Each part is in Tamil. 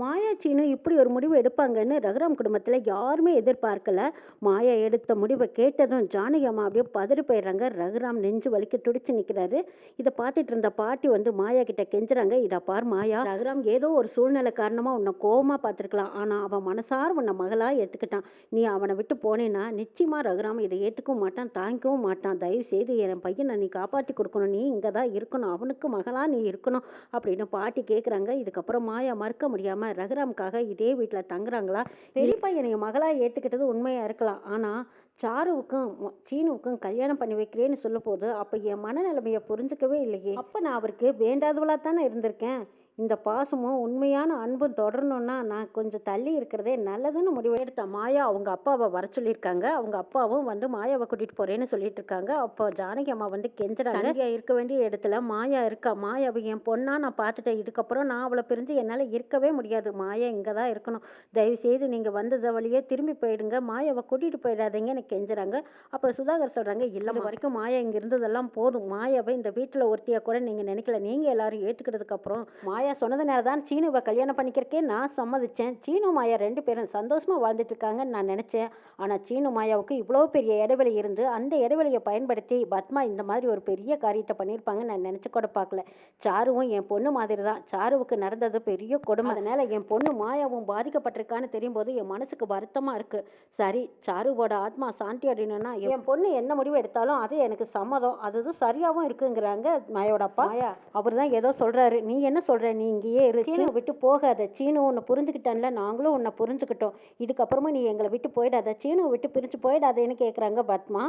மாயாச்சின்னு இப்படி ஒரு முடிவு எடுப்பாங்கன்னு ரகுராம் குடும்பத்தில் யாருமே எதிர்பார்க்கல. மாயா எடுத்த முடிவை கேட்டதும் ஜானகி அம்மா அப்படியே பதறி போயிடுறாங்க. ரகுராம் நெஞ்சு வலிக்க துடிச்சு நிற்கிறாரு இதை பார்த்துட்டு இருந்த பாட்டி வந்து மாயா கிட்ட கெஞ்சுறாங்க. இதை பார் மாயா ரகுராம் ஏதோ ஒரு சூழ்நிலை காரணமாக உன்னை கோபமாக பார்த்துருக்கலாம். ஆனால் அவன் மனசார் உன்னை மகளாக ஏற்றுக்கிட்டான் நீ அவனை விட்டு போனேன்னா நிச்சயமாக ரகுராம் இதை ஏற்றுக்கவும் மாட்டான் தாங்கிக்கவும் மாட்டான். தயவு செய்து என் பையனை நீ காப்பாற்றி கொடுக்கணும். நீ இங்கே தான் இருக்கணும். அவனுக்கு மகளாக நீ இருக்கணும் அப்படின்னு பாட்டி கேட்குறாங்க இதுக்கப்புறம் மாயா மறுக்க முடியாமல் ரகுராமுக்காக இதே வீட்டில் தங்குறாங்களா? பெரியப்பா என்னைய மகளாக ஏற்றுக்கிட்டது உண்மையாக இருக்கலாம். ஆனால் சாருவுக்கும் சீனுவுக்கும் கல்யாணம் பண்ணி வைக்கிறேன்னு சொல்லும் போது அப்போ என் மனநிலைமையை புரிஞ்சுக்கவே இல்லையே. அப்போ நான் அவருக்கு வேண்டாதவளாக தானே இருந்திருக்கேன்? இந்த பாசமும் உண்மையான அன்பும் தொடரணும்னா நான் கொஞ்சம் தள்ளி இருக்கிறதே நல்லதுன்னு முடிவு எடுத்த மாயா அவங்க அப்பாவை வர சொல்லியிருக்காங்க. அவங்க அப்பாவும் வந்து மாயாவை கூட்டிட்டு போறேன்னு சொல்லிட்டு இருக்காங்க. அப்போ ஜானகி அம்மா வந்து கெஞ்சுறாங்க. இருக்க வேண்டிய இடத்துல மாயா இருக்கா? மாயாவை என் பொண்ணா நான் பார்த்துட்டேன். இதுக்கப்புறம் நான் அவளை பிரிஞ்சு என்னால் இருக்கவே முடியாது. மாயா இங்கே தான் இருக்கணும். தயவு செய்து நீங்கள் வந்தத வழியே திரும்பி போயிடுங்க. மாயாவை கூட்டிட்டு போயிடாதீங்கன்னு கெஞ்சுறாங்க. அப்போ சுதாகர் சொல்றாங்க இல்லை வரைக்கும் மாயா இங்கே இருந்ததெல்லாம் போதும். மாயாவை இந்த வீட்டில் ஒருத்தியா கூட நீங்கள் நினைக்கல. நீங்கள் எல்லாரும் ஏற்றுக்கிட்டதுக்கு அப்புறம் மாயா சொன்னதுனால தான் சீனுவை கல்யாணம் பண்ணிக்கிறக்கே நான் சம்மதிச்சேன். சீனு மாயா ரெண்டு பேரும் சந்தோஷமா வாழ்ந்துட்டு இருக்காங்கன்னு நான் நினைச்சேன். ஆனால் சீனு மாயாவுக்கு இவ்வளோ பெரிய இடைவெளி இருந்து அந்த இடைவெளியை பயன்படுத்தி பத்மா இந்த மாதிரி ஒரு பெரிய காரியத்தை பண்ணியிருப்பாங்கன்னு நான் நினச்சி கூட பார்க்கல. சாருவும் என் பொண்ணு மாதிரி தான். சாருவுக்கு நடந்தது பெரிய கொடுமை. அதனால என் பொண்ணு மாயாவும் பாதிக்கப்பட்டிருக்கான்னு தெரியும் போது என் மனசுக்கு வருத்தமா இருக்கு. சரி சாருவோட ஆத்மா சாந்தி அடையணும்னா என் பொண்ணு என்ன முடிவு எடுத்தாலும் அது எனக்கு சம்மதம். அதுதான் சரியாவும் இருக்குங்கிறாங்க மாயோட அப்பா. மாயா. அவர் தான் ஏதோ சொல்றாரு. நீ என்ன சொல்ற? நீ இங்கேயே இரு. சீனு விட்டு போகாத. சீனு உன்னை புரிஞ்சுக்கிட்டான்ல? நாங்களும் உன்னை புரிஞ்சுக்கிட்டோம். இதுக்கப்புறமா நீ எங்களை விட்டு போயிடாத. சீனு விட்டு பிரிஞ்சு போயிடாதேன்னு கேட்குறாங்க பத்மா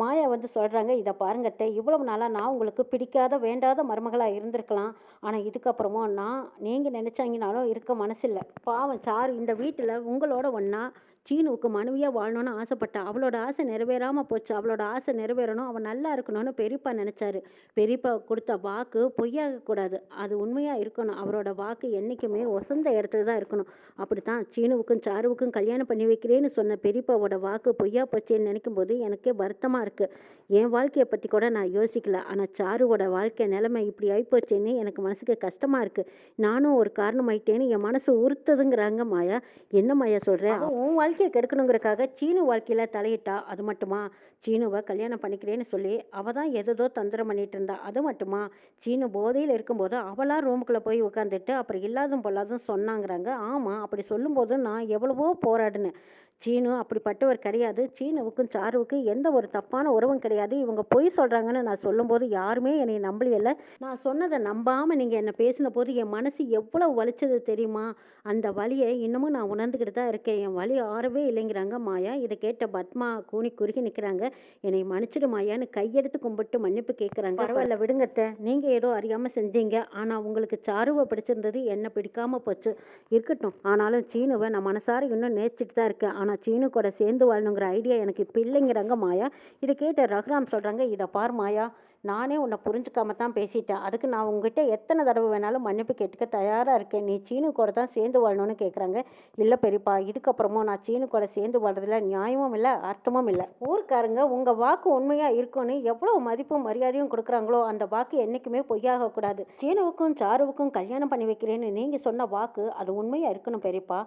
மாயா வந்து சொல்றாங்க இதை பாருங்க அத்தை. இவ்வளவு நாளா நான் உங்களுக்கு பிடிக்காத வேண்டாத மருமகளா இருந்திருக்கலாம். ஆனா இதுக்கப்புறமும் நான் நீங்க நினைச்சாங்கனாலும் இருக்க மனசில்ல. பாவம் சாரு இந்த வீட்டுல உங்களோட ஒண்ணா சீனுவுக்கு மனைவியாக வாழணும்னு ஆசைப்பட்டா அவளோட ஆசை நிறைவேறாமல் போச்சு. அவளோட ஆசை நிறைவேறணும். அவன் நல்லா இருக்கணும்னு பெரியப்பா நினச்சாரு. பெரியப்பா கொடுத்த வாக்கு பொய்யாகக்கூடாது அது உண்மையாக இருக்கணும். அவரோட வாக்கு என்றைக்குமே ஒசந்த இடத்துல தான் இருக்கணும். அப்படித்தான் சீனுவுக்கும் சாருவுக்கும் கல்யாணம் பண்ணி வைக்கிறேன்னு சொன்ன பெரியப்பாவோட வாக்கு பொய்யா போச்சேன்னு நினைக்கும் போது எனக்கே வருத்தமாக இருக்குது என் வாழ்க்கையை பற்றி கூட நான் யோசிக்கல. ஆனால் சாருவோட வாழ்க்கை நிலைமை இப்படி ஆகிப்போச்சேன்னு எனக்கு மனசுக்கு கஷ்டமாக இருக்குது நானும் ஒரு காரணமாயிட்டேன்னு என் மனசு உறுத்துதுங்கிறாங்க மாயா. என்ன மாயா சொல்கிறேன் உன் வாழ்க்கை வாழ்க்கையை கெடுக்கணுங்கிறக்காக சீனு வாழ்க்கையில் தலையிட்டா அது மட்டுமா? சீனுவை கல்யாணம் பண்ணிக்கிறேன்னு சொல்லி அவள் தான் எதோ தந்திரம் பண்ணிட்டு இருந்தா. அது மட்டுமா? சீனு போதையில் இருக்கும்போது அவளாக ரூமுக்குள்ளே போய் உட்காந்துட்டு அப்புறம் இல்லாதும் பொல்லாதும் சொன்னாங்கிறாங்க. ஆமாம் அப்படி சொல்லும்போது நான் எவ்வளவோ போராடினேன். சீனு அப்படிப்பட்டவர் கிடையாது. சீனுவுக்கும் சாருவுக்கும் எந்த ஒரு தப்பான உறவும் கிடையாது. இவங்க பொய் சொல்றாங்கன்னு நான் சொல்லும்போது யாருமே என்னை நம்பலையில நான் சொன்னதை நம்பாம நீங்க என்ன பேசின போது என் மனசு எவ்வளவு வலிச்சது தெரியுமா? அந்த வலியை இன்னமும் நான் உணர்ந்துக்கிட்டு தான் இருக்கேன். என் வலி ஆறவே இல்லைங்கிறாங்க மாயா. இதை கேட்ட பத்மா கூனி குறுகி நிற்கிறாங்க என்னை மன்னிச்சிடு மாயான்னு கையெடுத்து கும்பிட்டு மன்னிப்பு கேட்குறாங்க பரவாயில்ல விடுங்கத்த. நீங்க ஏதோ அறியாம செஞ்சீங்க. ஆனா உங்களுக்கு சாருவை பிடிச்சிருந்தது என்ன பிடிக்காம போச்சு. இருக்கட்டும். ஆனாலும் சீனுவை நான் மனசார இன்னும் நேசிச்சுட்டு தான் இருக்கேன். ஆனால் சீனு கூட சேர்ந்து வாழணுங்கிற ஐடியா எனக்கு இப்போ இல்லைங்கிறாங்க மாயா இதை கேட்ட ரகுராம் சொல்றாங்க இதை பார் மாயா நானே உன்னை புரிஞ்சுக்காம தான் பேசிட்டேன். அதுக்கு நான் உங்ககிட்ட எத்தனை தடவை வேணாலும் மன்னிப்பு கேட்டுக்க தயாராக இருக்கேன். நீ சீனு கூட தான் சேர்ந்து வாழணும்னு கேட்குறாங்க இல்லை பெரியப்பா இதுக்கப்புறமும் நான் சீனு கூட சேர்ந்து வாழ்றதுல நியாயமும் இல்லை அர்த்தமும் இல்லை. ஊர்க்காரங்க உங்கள் வாக்கு உண்மையாக இருக்கும்னு எவ்வளோ மதிப்பும் மரியாதையும் கொடுக்குறாங்களோ அந்த வாக்கு என்றைக்குமே பொய்யாக கூடாது. சீனுவுக்கும் சாருவுக்கும் கல்யாணம் பண்ணி வைக்கிறேன்னு நீங்கள் சொன்ன வாக்கு அது உண்மையாக இருக்கணும் பெரியப்பா.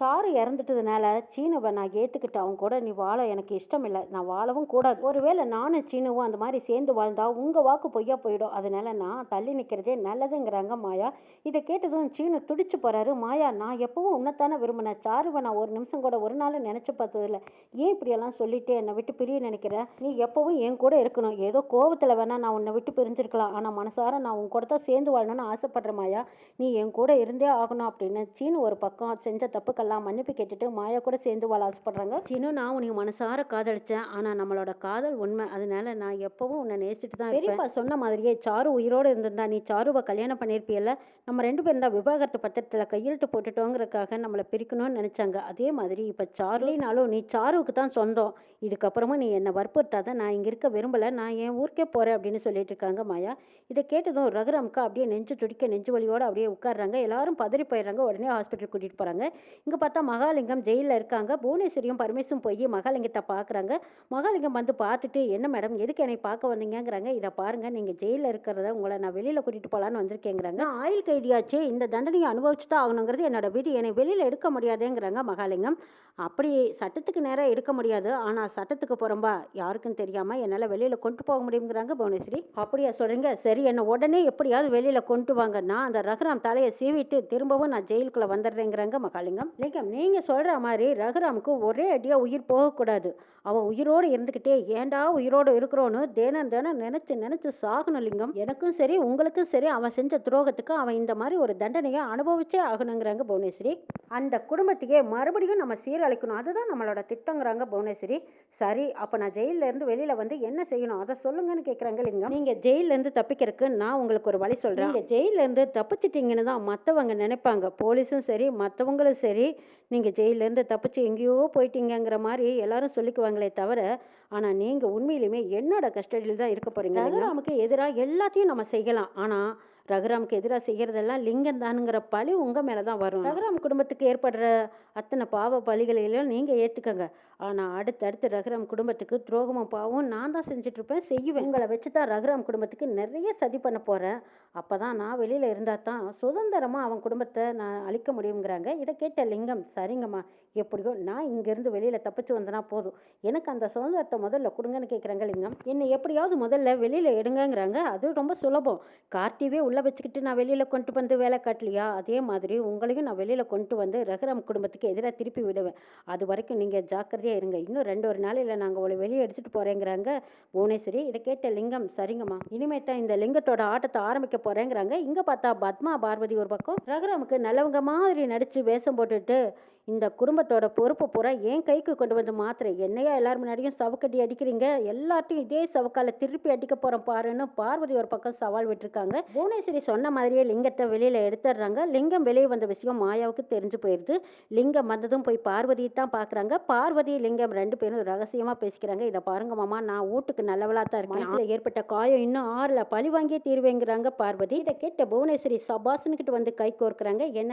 சாரு இறந்துட்டதுனால சீனுவை நான் ஏத்துக்கிட்டு அவங்க கூட நீ வாழ எனக்கு இஷ்டம் இல்லை நான் வாழவும் கூடாது. ஒருவேளை நானும் சீனுவும் அந்த மாதிரி சேர்ந்து வாழ்ந்தா உங்கள் வாக்கு பொய்யா போயிடும். அதனால நான் தள்ளி நிற்கிறதே நல்லதுங்கிறாங்க மாயா. இதை கேட்டதும் சீனு துடிச்சு போறாரு. மாயா நான் எப்பவும் உன்னைத்தானே விரும்பினேன். சாருவை நான் ஒரு நிமிஷம் கூட ஒரு நாள் நினச்சி பார்த்ததில்ல. ஏன் இப்படியெல்லாம் சொல்லிட்டு என்னை விட்டு பிரிய நினைக்கிற? நீ எப்பவும் என் கூட இருக்கணும். ஏதோ கோபத்தில் வேணா நான் உன்னை விட்டு பிரிஞ்சிருக்கலாம். ஆனால் மனசார நான் உன் கூட தான் சேர்ந்து வாழணும்னு ஆசைப்படுற மாயா. நீ என் கூட இருந்தே ஆகணும் அப்படின்னு சீனு ஒரு பக்கம் செஞ்ச தப்புக்கெல்லாம் மன்னிப்பு கேட்டுட்டு மாயா கூட சேர்ந்து வாழ ஆசைப்படுறாங்க. சீனு நான் உனக்கு மனசார காதலிச்சேன். ஆனால் நம்மளோட காதல் உண்மை. அதனால நான் எப்பவும் உன்னை நேசிட்டு தான் பெரியப்பா சொன்ன மாதிரியே சாரு உயிரோடு இருந்திருந்தா நீ சாருவை கல்யாணம் பண்ணியிருப்பியல்ல? நம்ம ரெண்டு பேரும் தான் விவாகரத்து பத்திரத்தில் கையெழுத்து போட்டுட்டோங்கிறதுக்காக நம்மளை பிரிக்கணும்னு நினைச்சாங்க. அதே மாதிரி இப்போ சார்லினாலும் நீ சாருவுக்கு தான் சொந்தம். இதுக்கப்புறமா நீ என்னை வற்புறுத்தாத நான் இங்கே இருக்க விரும்பலை. நான் என் ஊருக்கே போகிறேன் அப்படின்னு சொல்லிட்டு இருக்காங்க மாயா. இதை கேட்டதும் ரகுராம்க்கு அப்படியே நெஞ்சு துடிக்க நெஞ்சு வலியோடு அப்படியே உட்கார்றாங்க. எல்லாரும் பதறி போயிடுறாங்க. உடனே ஹாஸ்பிட்டல் கூட்டிகிட்டு போகிறாங்க இங்கே பார்த்தா மகாலிங்கம் ஜெயிலில் இருக்காங்க. புவனேஸ்வரியும் பரமேசும் போய் மகாலிங்கத்தை பார்க்குறாங்க. மகாலிங்கம் வந்து பார்த்துட்டு என்ன மேடம் எதுக்கு என்னை பார்க்க வந்தீங்கங்கிறாங்க. இதை பாருங்க நீங்க ஜெயிலில் இருக்கிறத உங்களை நான் வெளியில கூட்டிட்டு போலான்னு வந்திருக்கேங்கிறாங்க. ஆயில் ஆயுள் கைதியாச்சு இந்த தண்டனையை அனுபவிச்சு தான் ஆகணுங்கிறது என்னோட வீடு என்னை வெளியில எடுக்க முடியாதேங்கிறாங்க மகாலிங்கம். அப்படி சட்டத்துக்கு நேராக எடுக்க முடியாது. ஆனா சட்டத்துக்கு புறம்பா யாருக்கும் தெரியாம என்னால வெளியில கொண்டு போக முடியுங்கிறாங்க புவனேஸ்வரி. அப்படியா சொல்றீங்க? சரி என்ன உடனே எப்படியாவது வெளியில கொண்டு வாங்க. நான் அந்த ரகுராம் தலையை சீவிட்டு திரும்பவும் நான் ஜெயிலுக்குள்ள வந்துடுறேங்கிறாங்க மகாலிங்கம். லிங்கம் நீங்க சொல்ற மாதிரி ரகுராமுக்கு ஒரே அடியா உயிர் போகக்கூடாது. அவன் உயிரோடு இருந்துக்கிட்டே ஏன்டா உயிரோடு இருக்கிறோன்னு தேனம் தேனம் நினைச்சு நினைச்சு சாகணும் லிங்கம் எனக்கும் சரி உங்களுக்கும் சரி அவன் செஞ்ச துரோகத்துக்கு அவன் இந்த மாதிரி ஒரு தண்டனையை அனுபவிச்சே ஆகணுங்கிறாங்க புவனேஸ்வரி. அந்த குடும்பத்தையே மறுபடியும் நம்ம சீரழிக்கணும். அதுதான் நம்மளோட திட்டங்கிறாங்க புவனேஸ்வரி. சரி அப்போ நான் ஜெயிலில் இருந்து வெளியில வந்து என்ன செய்யணும்? அதை சொல்லுங்கன்னு கேட்குறாங்க லிங்கம். நீங்க ஜெயிலேருந்து தப்பிக்கிறதுக்கு நான் உங்களுக்கு ஒரு வழி சொல்றேன். நீங்க ஜெயிலேருந்து தப்பிச்சிட்டிங்கன்னு தப்பிச்சிட்டீங்கன்னு தான் மற்றவங்க நினைப்பாங்க. போலீஸும் சரி மற்றவங்களும் சரி நீங்க ஜெயிலேருந்து தப்பிச்சு எங்கேயோ போயிட்டீங்கிற மாதிரி எல்லாரும் சொல்லிக்குவாங்களே தவிர ஆனா நீங்க உண்மையிலுமே என்னோட கஸ்டடியில் தான் இருக்க போறீங்க ரகுராமுக்கு எதிராக எல்லாத்தையும் நம்ம செய்யலாம். ஆனா ரகுராமுக்கு எதிராக செய்யறதெல்லாம் லிங்கம் தானுங்கிற பழி உங்க மேல தான் வரும். ரகுராம் குடும்பத்துக்கு ஏற்படுற அத்தனை பாவ பழிகளையெல்லாம் நீங்க ஏத்துக்கங்க. ஆனா அடுத்தடுத்து ரகுராம் குடும்பத்துக்கு துரோகமும் பாவம் நான் தான் செஞ்சுட்டு இருப்பேன் செய்வேன். உங்களை வச்சு தான் ரகுராம் குடும்பத்துக்கு நிறைய சதி பண்ண போறேன். அப்பதான் நான் வெளியில இருந்தால் தான் சுதந்திரமா அவன் குடும்பத்தை நான் அழிக்க முடியுங்கிறாங்க இதை கேட்ட லிங்கம் சரிங்கம்மா. எப்படியோ நான் இங்கிருந்து வெளியில தப்பிச்சு வந்தனா போதும். எனக்கு அந்த சுதந்திரத்தை முதல்ல கொடுங்கன்னு கேட்குறாங்க லிங்கம். என்னை எப்படியாவது முதல்ல வெளியில எடுங்கங்கிறாங்க. அது ரொம்ப சுலபம். கார்த்திவே உள்ள வச்சுக்கிட்டு நான் வெளியில கொண்டு வந்து வேலை காட்டலையா? அதே மாதிரி உங்களையும் நான் வெளியில கொண்டு வந்து ரகுராம் குடும்பத்துக்கு எதிராக திருப்பி விடுவேன். அது வரைக்கும் நீங்க ஜாக்கிரதையா இருங்க. இன்னும் ரெண்டு ஒரு நாளையில நாங்க உங்களை வெளியே எடுத்துட்டு போறேங்கிறாங்க புவனேஸ்வரி. இதை கேட்ட லிங்கம் சரிங்கம்மா. இனிமே தான் இந்த லிங்கத்தோட ஆட்டத்தை ஆரம்பிக்க போறேங்கிறாங்க. இங்க பார்த்தா பத்மா பார்வதி ஒரு பக்கம். ரகுராமுக்கு நல்லவங்க மாதிரி நடிச்சு வேஷம் போட்டுட்டு இந்த குடும்பத்தோட பொறுப்பு பூரா என் கைக்கு கொண்டு வந்து மாத்திரை என்னையா எல்லார் முன்னாடியும் சவுக்கடி அடிக்கிறீங்க? எல்லார்ட்டையும் இதே சவுக்கால திருப்பி அடிக்க போறோம் பாருன்னு பார்வதி ஒரு பக்கம் சவால் விட்டுருக்காங்க. புவனேஸ்வரி சொன்ன மாதிரியே லிங்கத்தை வெளியில எடுத்துடுறாங்க. லிங்கம் வெளியே வந்த விஷயம் மாயாவுக்கு தெரிஞ்சு போயிருது. லிங்கம் வந்ததும் போய் பார்வதியை தான் பாக்குறாங்க. பார்வதி லிங்கம் ரெண்டு பேரும் ரகசியமா பேசிக்கிறாங்க. இதை பாருங்க மாமா நான் வீட்டுக்கு நல்லவளா தான் இருக்கேன். ஏற்பட்ட காயம் இன்னும் ஆறல பழி வாங்கியே தீர்வேங்கிறாங்க பார்வதி. இதை கேட்ட புவனேஸ்வரி சபாசனுக்கிட்ட வந்து கை கோர்க்குறாங்க. என்ன